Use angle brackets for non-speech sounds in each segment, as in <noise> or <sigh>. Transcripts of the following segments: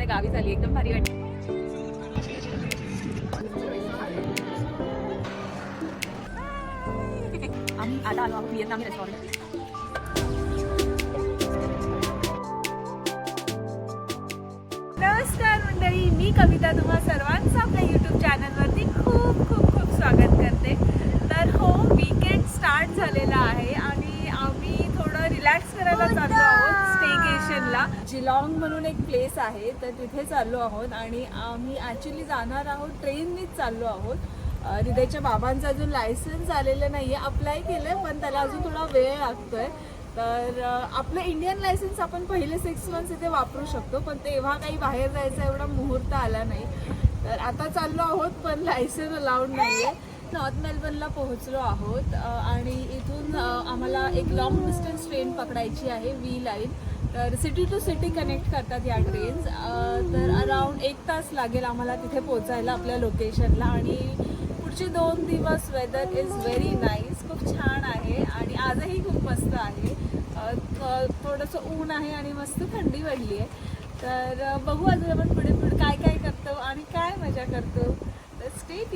वाटतं गावी झाली. एकदम भारी वाटते आम्ही आता आलो आहोत विएतनामी रेस्टॉरंट नमस्कार मंडळी मी कविता तुम्हा सर्वांचं आपल्या यूट्यूब चॅनलवरती खूप खूप खूप स्वागत करते. तर हो वीकेंड स्टार्ट झालेला आहे आणि आम्ही थोडं रिलॅक्स करायला चाललो आहोत स्टेकेशनला जिलॉंग म्हणून एक प्लेस आहे तर तिथे चाललो आहोत आणि आम्ही ॲक्च्युली जाणार आहोत ट्रेननीच चाललो आहोत. हृदयच्या बाबांचं अजून लायसन्स आलेलं नाही आहे अप्लाय केलं आहे पण त्याला अजून थोडा वेळ लागतोय. तर आपलं इंडियन लायसन्स आपण पहिले सिक्स मंथ्स इथे वापरू शकतो पण तेव्हा काही बाहेर जायचा एवढा मुहूर्त आला नाही. तर आता चाललो आहोत पण लायसन अलाउड नाही आहे नॉर्थ मेलबर्नला पोहोचलो आहोत आणि इथून आम्हाला एक लॉंग डिस्टन्स ट्रेन पकडायची आहे वी लाईन तर सिटी टू सिटी कनेक्ट करतात या ट्रेन्स तर अराउंड एक तास लागेल आम्हाला तिथे पोचायला आपल्या लोकेशनला आणि पुढचे दोन दिवस वेदर इज व्हेरी नाईस खूप छान आहे आणि आजही खूप मस्त आहे. थोडंसं ऊन आहे आणि मस्त थंडी पडली आहे. तर बघू अजून आपण पुढे पुढे काय काय करतो आणि काय मजा करतो. तर स्टेट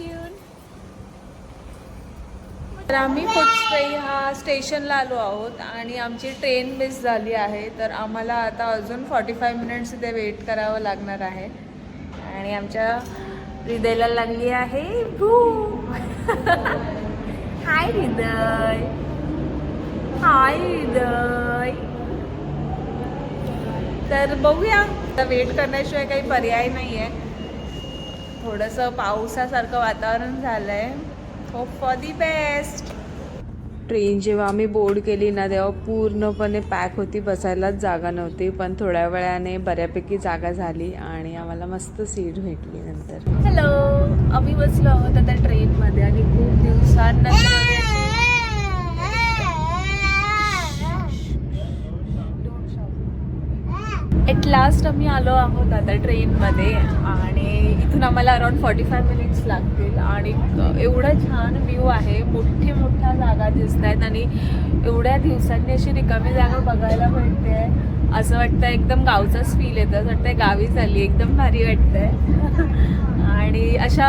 तर आम्ही फुटस्ट्रे हा स्टेशनला आलो आहोत आणि आमची ट्रेन मिस झाली आहे. तर आम्हाला आता अजून फॉर्टी फाय मिनिट्स इथे वेट करावं लागणार आहे. आणि आमच्या हृदयला लागली आहे. हाय <laughs> हृदय. हाय हृदय. तर बघूया. आता वेट करण्याशिवाय काही पर्याय नाही आहे थोडंसं पावसासारखं वातावरण झालं आहे hope for the best train जेव्हा आम्ही बोर्ड केली ना तेव्हा पूर्णपणे पॅक होती बसायलाच जागा नव्हती पण थोड्या वेळाने बऱ्यापैकी जागा झाली आणि आम्हाला मस्त सीट भेटली नंतर. हॅलो आम्ही बसलो आहोत आता ट्रेनमध्ये आणि खूप दिवसांनंतर एट लास्ट आम्ही आलो आहोत आता ट्रेनमध्ये आणि आम्हाला अराउंड फॉर्टी फाय मिनिट्स लागतील. आणि एवढं छान व्ह्यू आहे. मोठी मोठ्या जागा दिसत आहेत आणि एवढ्या दिवसांनी अशी रिकामी जागा बघायला भेटते असं वाटतं एकदम गावचाच फील येतं. असं वाटतं गावी झाली एकदम भारी वाटतंय. <laughs> आणि अशा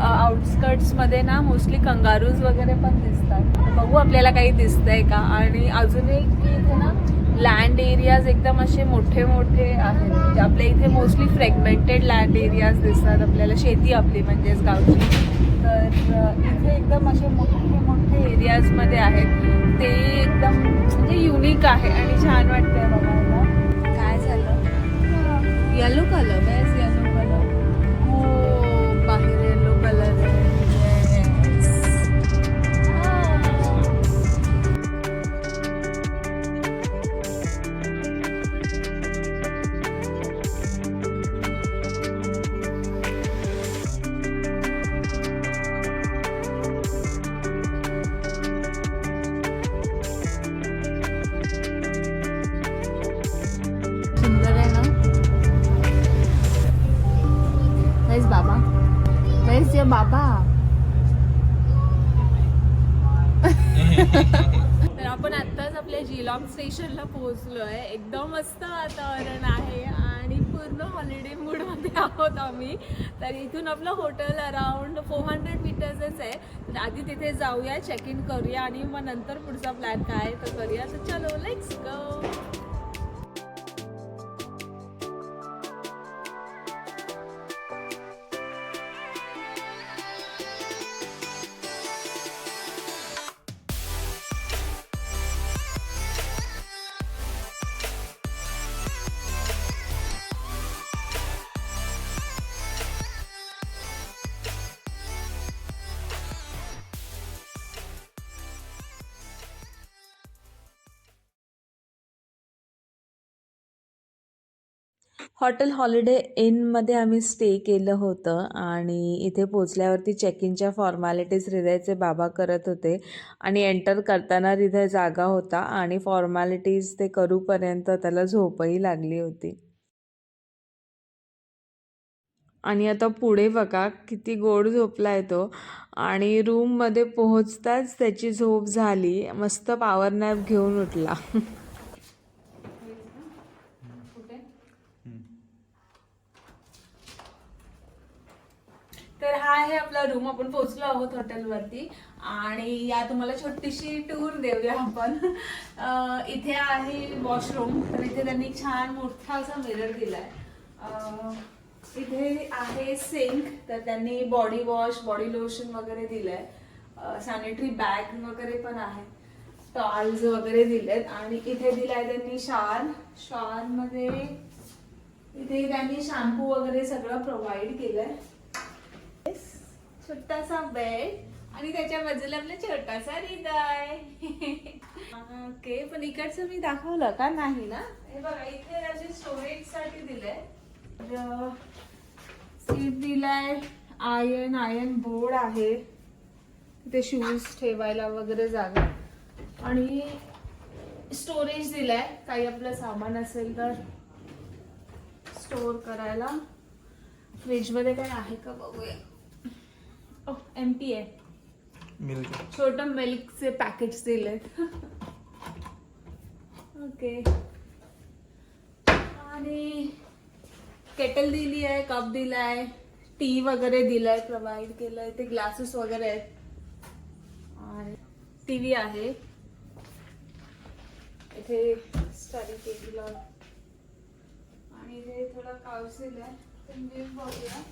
आउटस्कर्ट्समध्ये ना मोस्टली कंगारूज वगैरे पण दिसतात. बघू आपल्याला काही दिसतंय का? आणि अजून एक ना लँड एरियाज एकदम असे मोठे मोठे आहेत. म्हणजे आपल्या इथे मोस्टली फ्रेगमेंटेड लँड एरियाज दिसतात. आपल्याला शेती आपली म्हणजेच गावची. तर इथे एकदम असे मोठे मोठे एरियाजमध्ये आहेत. ते एकदम म्हणजे युनिक आहे आणि छान वाटतंय बघायला. काय झालं? Yellow colour base yellow colour आत्ताच स्टेशनला पोहोचलो आहे एकदम मस्त वातावरण आहे आणि पूर्ण हॉलिडे मूडमध्ये आहोत आम्ही. तर इथून आपलं हॉटेल अराउंड फोर हंड्रेड मीटर्सच आहे. तर आधी तिथे जाऊया चेक इन करूया आणि मग नंतर पुढचा प्लॅन काय आहे तो करूया. तर चलो लेट्स गो हॉटेल हॉलिडे इनमध्ये आम्ही स्टे केलं होतं आणि इथे पोचल्यावरती चेक इनच्या फॉर्मॅलिटीज हृदयचे बाबा करत होते आणि एंटर करताना हृदय जागा होता आणि फॉर्मॅलिटीज ते करूपर्यंत त्याला झोपही लागली होती. आणि आता पुढे बघा किती गोड झोपला आहे तो. आणि रूममध्ये पोहोचताच त्याची झोप झाली. मस्त पावर नॅप घेऊन उठला. <laughs> तर हा आहे आपला रूम आपण पोहोचलो आहोत हॉटेलवरती आणि या तुम्हाला छोटीशी टूर देऊया आपण. इथे आहे वॉशरूम तर इथे त्यांनी छान मोठा असा मिरर दिलाय. इथे आहे सिंक तर त्यांनी बॉडी वॉश बॉडी लोशन वगैरे दिलंय. सॅनिटरी बॅग वगैरे पण आहे. टॉल्स वगैरे दिलेत. आणि इथे दिलाय त्यांनी शार शारमध्ये इथे त्यांनी शॅम्पू वगैरे सगळं प्रोव्हाइड केलंय. छोटासा बेड आणि त्याच्या बाजूला आपला छोटासा हृदय. ओके पण इकडचं मी दाखवलं का? नाही ना? हे बघा इथे त्याचे स्टोरेजसाठी दिलंय. सीट दिलाय. आयन आयन बोर्ड आहे. तिथे शूज ठेवायला वगैरे जागा. आणि स्टोरेज दिलाय. काही आपलं सामान असेल तर स्टोअर करायला. फ्रीजमध्ये काय आहे का बघूया. एम पी आहे. मिल्क. छोट मिल्कचे पॅकेट्स दिलेत. ओके आणि केटल दिली आहे कप दिलाय टी वगैरे दिलाय प्रोव्हाइड केलंय ते ग्लासेस वगैरे आहेत. आणि टीव्ही आहे. इथे स्टडी टेबल आणि इथे थोडा काउस दिलाय बघूया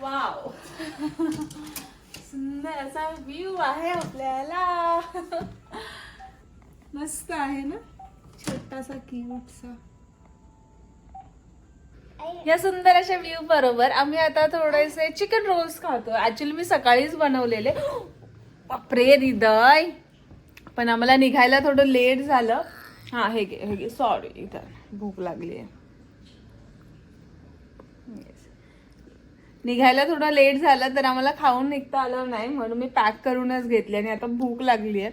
वाव. सुंदर असा व्ह्यू आहे आपल्याला. मस्त आहे ना? छोटासा क्यूटसा या सुंदर अशा व्ह्यू बरोबर आम्ही आता थोडेसे चिकन रोल्स खातो. ऍक्च्युली मी सकाळीच बनवलेले. <gasps> बापरे हृदय पण आम्हाला निघायला थोडं लेट झालं. हां हे घे हे घे. सॉरी इथं भूक लागली आहे निघायला थोडं लेट झालं तर आम्हाला खाऊन निघता आलं नाही म्हणून मी पॅक करूनच घेतले आणि आता भूक लागली आहे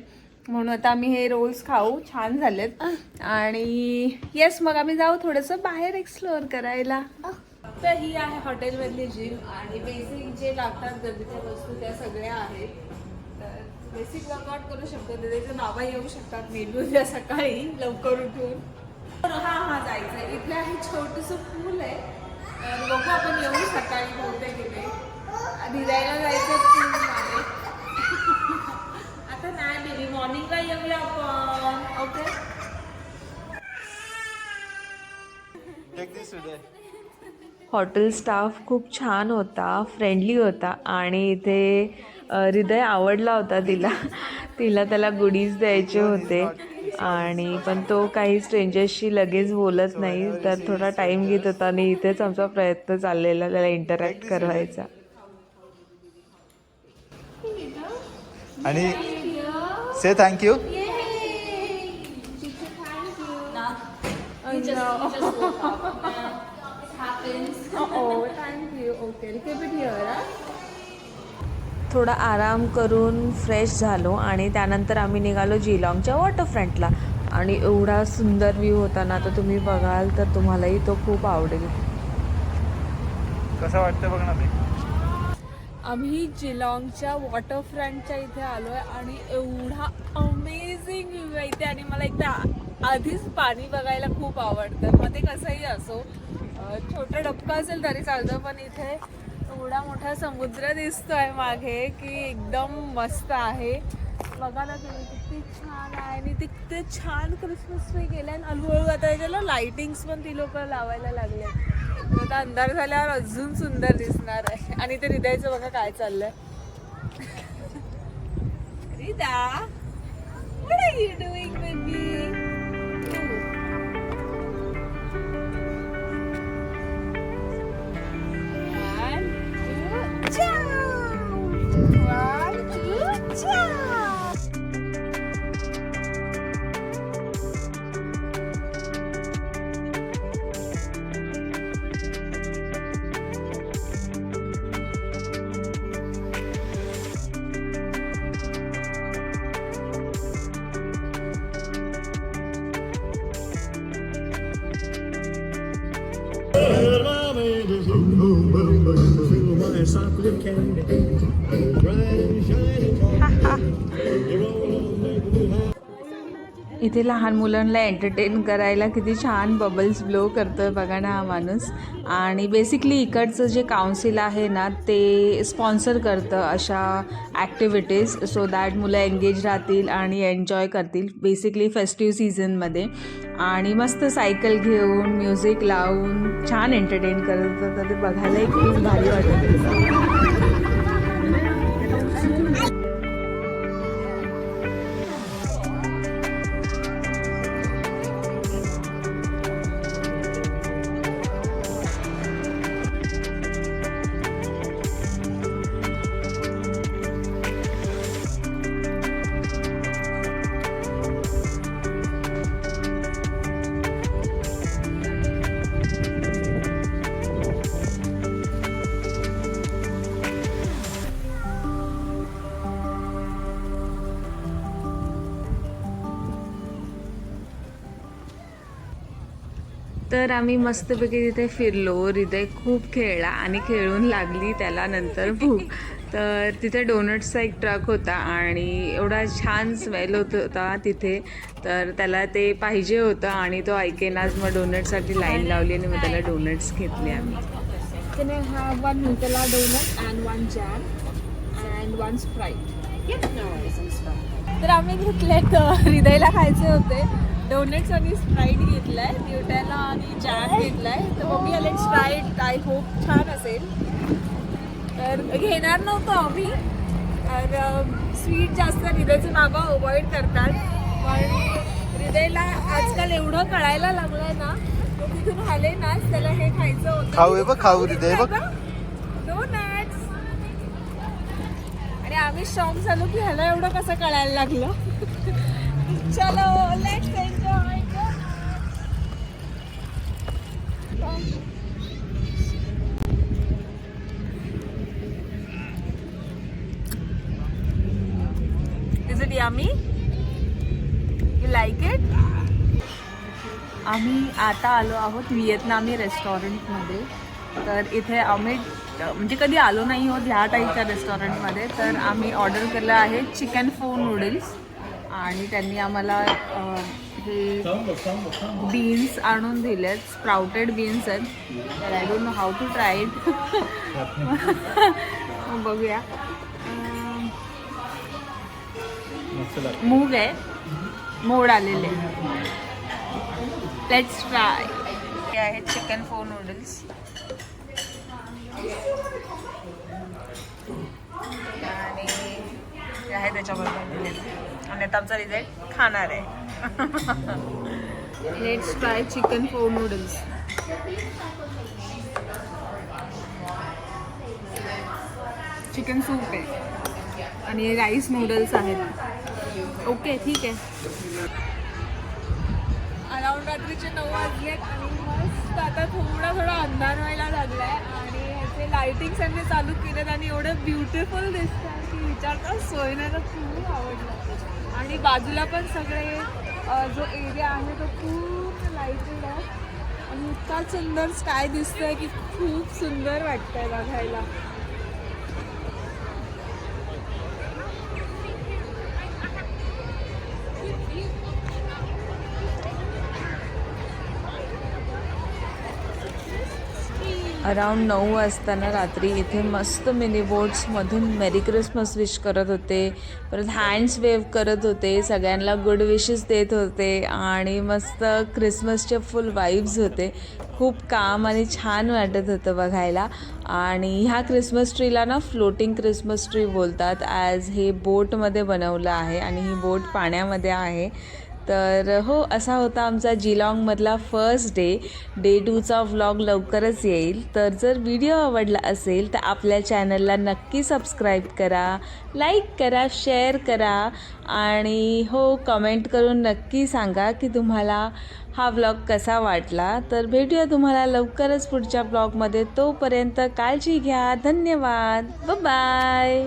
म्हणून आता आम्ही हे रोल्स खाऊ. छान झालेत. आणि येस मग आम्ही जाऊ थोडंसं बाहेर एक्सप्लोअर करायला. तर ही आहे हॉटेलमधली जिम आणि बेसिक जे लागतात गरजेच्या वस्तू त्या सगळ्या आहेत. तर बेसिक वर्कआउट करू शकतो. त्याचे नावं येऊ शकतात. मेनू उद्या सकाळी लवकर उठून. हा हा जायचं इथलं हे छोटंसं पूल आहे. तर बघू आपण येऊ सकाळी बहुतेक तिथे भिजायला जायचं आता नाही बेबी मॉर्निंगला येऊया आपण. ओके हॉटेल स्टाफ खूप छान होता फ्रेंडली होता आणि इथे हृदय आवडला होता तिला. तिला त्याला गुडीज द्यायचे होते आणि पण तो काही स्ट्रेंजर्सशी लगेच बोलत नाही तर थोडा टाईम घेत होता आणि इथेच आमचा प्रयत्न चाललेला त्याला इंटरॅक्ट करवायचा. आणि say thank you Oh, thank you. Okay, keep it here. Huh? थोडा आराम करून फ्रेश झालो आणि त्यानंतर आम्ही निघालो जिलॉंगच्या वॉटरफ्रंटला आणि एवढा सुंदर व्ह्यू होता ना तर तुम्ही बघाल तर तुम्हालाही तो खूप आवडेल कसं वाटतं बघ ना ते आम्ही जिलॉंगच्या वॉटरफ्रंटच्या इथे आलोय आणि एवढा अमेझिंग व्ह्यू आहे इथे आणि मला एकदा आधीच पाणी बघायला खूप आवडतं मग ते कसंही असो छोटा डबकं असेल तरी चालतं पण इथे एवढा मोठा समुद्र दिसतोय मागे की एकदम मस्त आहे. बघा ना तुम्ही किती छान आहे. आणि तिथे छान क्रिसमस ट्री केलं आणि हळूहळू आता त्याला लाइटिंग्स पण ती लोक लावायला लागले. आता अंधार झाल्यावर अजून सुंदर दिसणार आहे. आणि ते हृदयाचं बघा काय चाललंय. <laughs> रिदा what are you doing baby <laughs> इथे लहान मुलांना एंटरटेन करायला किती छान बबल्स ब्लो करतोय बघा ना हा माणूस. आणि बेसिकली इकडचं जे काउन्सिल आहे ना ते स्पॉन्सर करतं अशा ॲक्टिव्हिटीज सो दॅट मुलं एंगेज राहतील आणि एन्जॉय करतील बेसिकली फेस्टिव्ह सीझनमध्ये आणि मस्त सायकल घेऊन म्युझिक लावून छान एंटरटेन करत होतं तर ते बघायला. खूप भारी वाटत तर आम्ही मस्तपैकी तिथे फिरलो. हृदय खूप खेळला आणि खेळून लागली त्याला नंतर भूक. तर तिथे डोनट्सचा एक ट्रक होता आणि एवढा छान स्मेल होत होता तिथे. तर त्याला ते पाहिजे होतं आणि तो ऐकेनाच मग डोनटसाठी लाईन लावली आणि मग त्याला डोनट्स घेतले आम्ही. Sprite? Yes, no worries, Sprite. तर आम्ही घेतले तर हृदयला खायचे होते. डोनेट्स आणि स्प्राईट घेतलाय न्यूटेला आणि जॅम घेतलाय. तर मम्मी आले स्प्राईट आय होप छान असेल. तर घेणार नव्हतो आम्ही. तर स्वीट जास्त हृदयचे बाबा अवॉइड करतात. पण हृदयला आजकाल एवढं कळायला लागलंय ना तो तिथून आले ना त्याला हे खायचं होतं. खाऊ आहे बघ, खाऊ हृदय बघ. डोनट्स आणि आम्ही शॉक झालो की ह्याला एवढं कसं कळायला लागलं? <laughs> चलो let's enjoy Is it yummy? You like it? आम्ही आता आलो आहोत व्हिएतनामी रेस्टॉरंटमध्ये तर इथे आम्ही म्हणजे कधी आलो नाही होत ह्या टाईपच्या रेस्टॉरंटमध्ये तर आम्ही ऑर्डर केलं आहे चिकन फो नूडल्स आणि त्यांनी आम्हाला हे बीन्स आणून दिलेत. स्प्राउटेड बीन्स आहेत. तर I don't know how to try it बघूया. मूग आहे. मोड आलेले. लेट्स ट्राय हे आहे चिकन फोर नूडल्स आणि हे आहे त्याच्याबरोबर दिलेलं. आणि आता आमचा रिझल्ट खाणार आहे. Let's try chicken four noodles chicken soup आहे. आणि राईस नूडल्स आहेत. ओके ठीक आहे. अराउंड रात्रीचे नऊ वाजले आणि मस्त आता थोडा थोडा अंधार व्हायला लागला आहे आणि ह्याचे लायटिंग्स त्यांनी चालू केलेत आणि एवढं ब्युटिफुल दिसतं की विचारता सोय तर खूप आवडलं. आणि बाजूला पण सगळे जो एरिया आहे तो खूप लाईटेड आहे. आणि इतका सुंदर स्काय दिसतोय की खूप सुंदर वाटतंय बघायला. अराउंड नऊ वाजताना रात्री इथे मस्त मिनी बोट्समधून मेरी क्रिसमस विश करत होते. परत हँड्स वेव करत होते. सगळ्यांना गुड विशेस देत होते. आणि मस्त क्रिसमसचे फुल वाईब्स होते. खूप काम आणि छान वाटत होतं बघायला. आणि ह्या क्रिसमस ट्रीला ना फ्लोटिंग क्रिसमस ट्री बोलतात. ॲज हे बोटमध्ये बनवलं आहे आणि ही बोट पाण्यामध्ये आहे. तर हो असा होता आमचा जिलाँगमधला फर्स्ट डे डे टूचा व्लॉग लवकरच येईल. तर जर व्हिडिओ आवडला असेल तर आपल्या चॅनलला नक्की सबस्क्राईब करा लाईक करा शेअर करा आणि हो कमेंट करून नक्की सांगा की तुम्हाला हा व्लॉग कसा वाटला. तर भेटूया तुम्हाला लवकरच पुढच्या ब्लॉगमध्ये तोपर्यंत काळजी घ्या. धन्यवाद. बाय